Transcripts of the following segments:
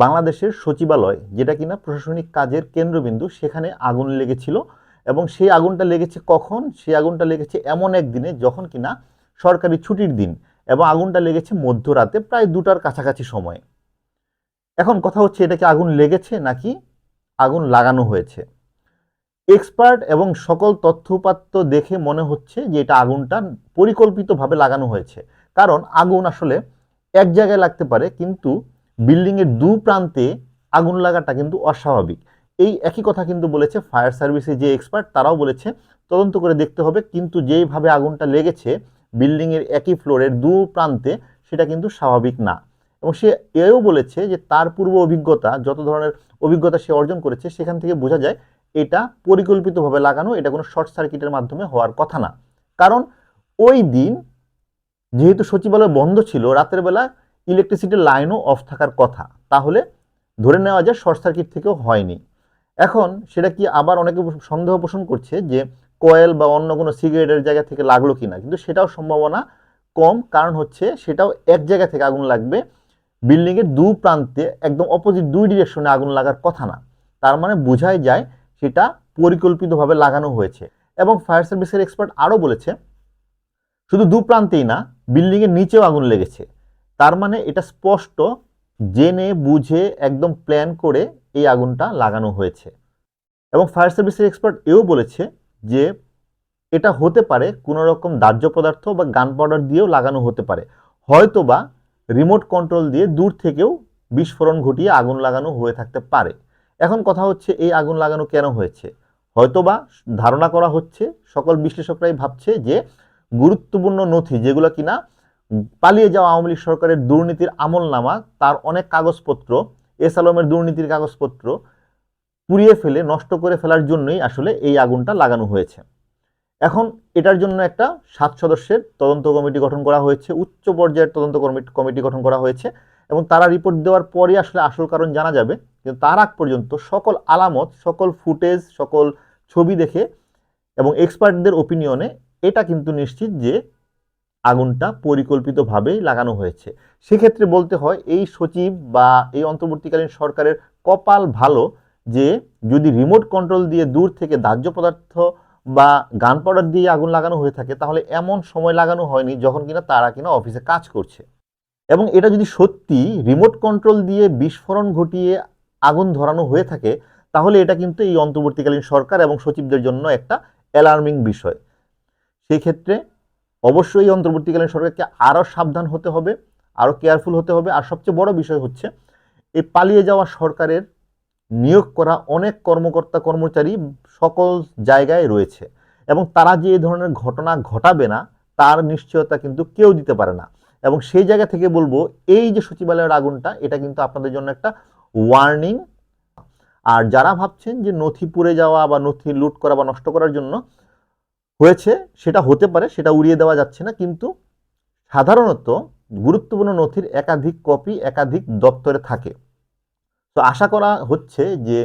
বাংলাদেশের সচিবালয়, যেটা কিনা প্রশাসনিক কাজের কেন্দ্রবিন্দু, সেখানে আগুন লেগেছিল এবং সেই আগুনটা লেগেছে কখন? সেই আগুনটা লেগেছে এমন একদিনে যখন কিনা সরকারি ছুটির দিন এবং আগুনটা লেগেছে মধ্যরাতে প্রায় দুটার কাছাকাছি সময়ে। এখন কথা হচ্ছে, এটা কি আগুন লেগেছে নাকি আগুন লাগানো হয়েছে? এক্সপার্ট এবং সকল তথ্যপাত্র দেখে মনে হচ্ছে যে এটা আগুনটা পরিকল্পিতভাবে লাগানো হয়েছে। কারণ আগুন আসলে এক জায়গায় লাগতে পারে, কিন্তু বিল্ডিংয়ের দু প্রান্তে আগুন লাগাটা কিন্তু অস্বাভাবিক। এই একই কথা কিন্তু বলেছে ফায়ার সার্ভিসের যে এক্সপার্ট তারাও বলেছে, তদন্ত করে দেখতে হবে, কিন্তু যেইভাবে আগুনটা লেগেছে বিল্ডিংয়ের একই ফ্লোরের দু প্রান্তে সেটা কিন্তু স্বাভাবিক না। এবং সে এও বলেছে যে, তার পূর্ব অভিজ্ঞতা, যত ধরনের অভিজ্ঞতা সে অর্জন করেছে, সেখান থেকে বোঝা যায়, এটা পরিকল্পিতভাবে লাগানো, এটা কোনো শর্ট সার্কিটের মাধ্যমে হওয়ার কথা না। কারণ ওই দিন যেহেতু সচিবালয় বন্ধ ছিল, রাতের বেলা ইলেকট্রিসিটির লাইনও অফ থাকার কথা। তাহলে ধরে নেওয়া যায় শর্ট সার্কিট থেকেও হয়নি। এখন সেটা কি আবার অনেকে সন্দেহ পোষণ করছে যে কয়েল বা অন্য কোনো সিগারেটের জায়গা থেকে লাগল কিনা? কিন্তু সেটাও সম্ভাবনা কম। কারণ হচ্ছে সেটাও এক জায়গা থেকে আগুন লাগবে। বিল্ডিংয়ের দু প্রান্তে একদম অপোজিট দুই ডিরেকশনে আগুন লাগার কথা না। তার মানে বোঝাই যায় সেটা পরিকল্পিতভাবে লাগানো হয়েছে। এবং ফায়ার সার্ভিসের এক্সপার্ট আরও বলেছে, শুধু দু প্রান্তেই না বিল্ডিংয়ের নিচেও আগুন লেগেছে। তার মানে এটা স্পষ্ট জেনে, বুঝে, একদম প্ল্যান করে এই আগুনটা লাগানো হয়েছে। এবং ফায়ার সার্ভিসের এক্সপার্ট এও বলেছে যে এটা হতে পারে কোনো রকম দাহ্য পদার্থ বা গান পাউডার দিয়েও লাগানো হতে পারে। হয়তো বা রিমোট কন্ট্রোল দিয়ে দূর থেকেও বিস্ফোরণ ঘটিয়ে আগুন লাগানো হয়ে থাকতে পারে। এখন কথা হচ্ছে এই আগুন লাগানো কেন হয়েছে? হয়তোবা ধারণা করা হচ্ছে, সকল বিশ্লেষকরাই ভাবছে যে গুরুত্বপূর্ণ নথি যেগুলো কিনা পালিয়ে যাওয়া আওয়ামী লীগ সরকারের দুর্নীতির আমল নামা তার অনেক কাগজপত্র, এস আলমের দুর্নীতির কাগজপত্র পুড়িয়ে ফেলে, নষ্ট করে ফেলার জন্যই আসলে এই আগুনটা লাগানো হয়েছে। এখন এটার জন্য একটা সাত সদস্যের তদন্ত কমিটি গঠন করা হয়েছে, উচ্চ পর্যায়ের তদন্ত কমিটি গঠন করা হয়েছে এবং তারা রিপোর্ট দেওয়ার পরই আসলে আসল কারণ জানা যাবে। কিন্তু তার আগ পর্যন্ত সকল আলামত, সকল ফুটেজ, সকল ছবি দেখে এবং এক্সপার্টদের ওপিনিয়নে এটা কিন্তু নিশ্চিত যে আগুনটা পরিকল্পিতভাবেই লাগানো হয়েছে। সেক্ষেত্রে বলতে হয়, এই সচিব বা এই অন্তর্বর্তীকালীন সরকারের কপাল ভালো যে, যদি রিমোট কন্ট্রোল দিয়ে দূর থেকে দাহ্য পদার্থ বা গান পাউডার দিয়ে আগুন লাগানো হয়ে থাকে, তাহলে এমন সময় লাগানো হয়নি যখন কিনা তারা কিনা অফিসে কাজ করছে। এবং এটা যদি সত্যি রিমোট কন্ট্রোল দিয়ে বিস্ফোরণ ঘটিয়ে আগুন ধরানো হয়ে থাকে, তাহলে এটা কিন্তু এই অন্তর্বর্তীকালীন সরকার এবং সচিবদের জন্য একটা অ্যালার্মিং বিষয়। সেই ক্ষেত্রে অবশ্যই অন্তর্বর্তীকালীন সরকারকে আরও সাবধান হতে হবে আরও কেয়ারফুল হতে হবে। আর সবচেয়ে বড় বিষয় হচ্ছে এই পালিয়ে যাওয়া সরকারের নিয়োগ করা অনেক কর্মকর্তা, কর্মচারী সকল জায়গায় রয়েছে এবং তারা যে এই ধরনের ঘটনা ঘটাবে না, তার নিশ্চয়তা কিন্তু কেউ দিতে পারে না। এবং সেই জায়গা থেকে বলব, এই যে সচিবালয়ের আগুনটা, এটা কিন্তু আপনাদের জন্য একটা ওয়ার্নিং আর যারা ভাবছেন যে নথি পুড়ে যাওয়া বা নথি লুট করা বা নষ্ট করার জন্য হয়েছে, সেটা হতে পারে, সেটা উড়িয়ে দেওয়া যাচ্ছে না, কিন্তু সাধারণত গুরুত্বপূর্ণ নথির একাধিক কপি একাধিক দপ্তরে থাকে। তো আশা করা হচ্ছে যে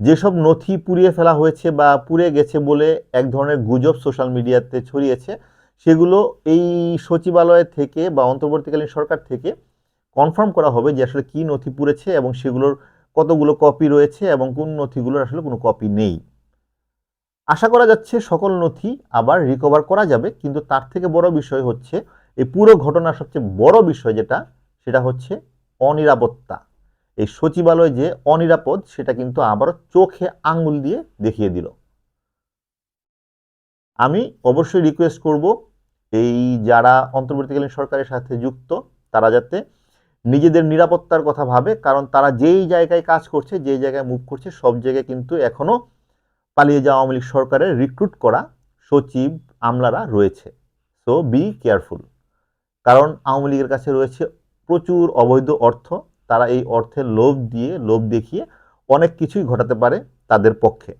যেসব নথি পুড়িয়ে ফেলা হয়েছে বা পুড়ে গেছে বলে এক ধরনের গুজব সোশ্যাল মিডিয়াতে ছড়িয়েছে, সেগুলো এই সচিবালয় থেকে বা অন্তর্বর্তীকালীন সরকার থেকে কনফার্ম করা হবে যে আসলে কী নথি পুড়েছে এবং সেগুলোর কতগুলো কপি রয়েছে এবং কোন নথিগুলোর আসলে কোনো কপি নেই। আশা করা যাচ্ছে সকল নথি আবার রিকভার করা যাবে, কিন্তু তার থেকে বড় বিষয় হচ্ছে, এই পুরো ঘটনার সবচেয়ে বড় বিষয় যেটা, সেটা হচ্ছে অনিরাপত্তা। এই সচিবালয় যে অনিরাপদ, সেটা কিন্তু আবারও চোখে আঙুল দিয়ে দেখিয়ে দিল। আমি অবশ্যই রিকোয়েস্ট করব, এই যারা অন্তর্বর্তীকালীন সরকারের সাথে যুক্ত, তারা যাতে নিজেদের নিরাপত্তার কথা ভাবে, কারণ তারা যেই জায়গায় কাজ করছে, যেই জায়গায় মুভ করছে, সব জায়গায় কিন্তু এখনও পালিয়ে যাওয়া আওয়ামী লীগ সরকারের রিক্রুট করা সচিব আমলারা রয়েছে। সো বি কেয়ারফুল কারণ আওয়ামী লীগের কাছে রয়েছে প্রচুর অবৈধ অর্থ। তারা এই অর্থের লোভ দিয়ে, লোভ দেখিয়ে অনেক কিছুই ঘটাতে পারে তাদের পক্ষে।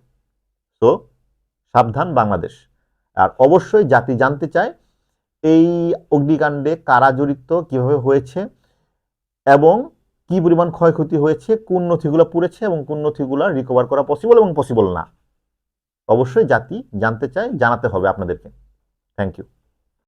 সো সাবধান বাংলাদেশ। আর অবশ্যই জাতি জানতে চায় এই অগ্নিকাণ্ডে কারা জড়িত, কীভাবে হয়েছে এবং কি পরিমাণ ক্ষয়ক্ষতি হয়েছে, কোন নথিগুলো পুড়েছে এবং কোন নথিগুলো রিকভার করা পসিবল এবং পসিবল না। অবশ্যই জাতি জানতে চায় জানাতে হবে আপনাদেরকে। Thank you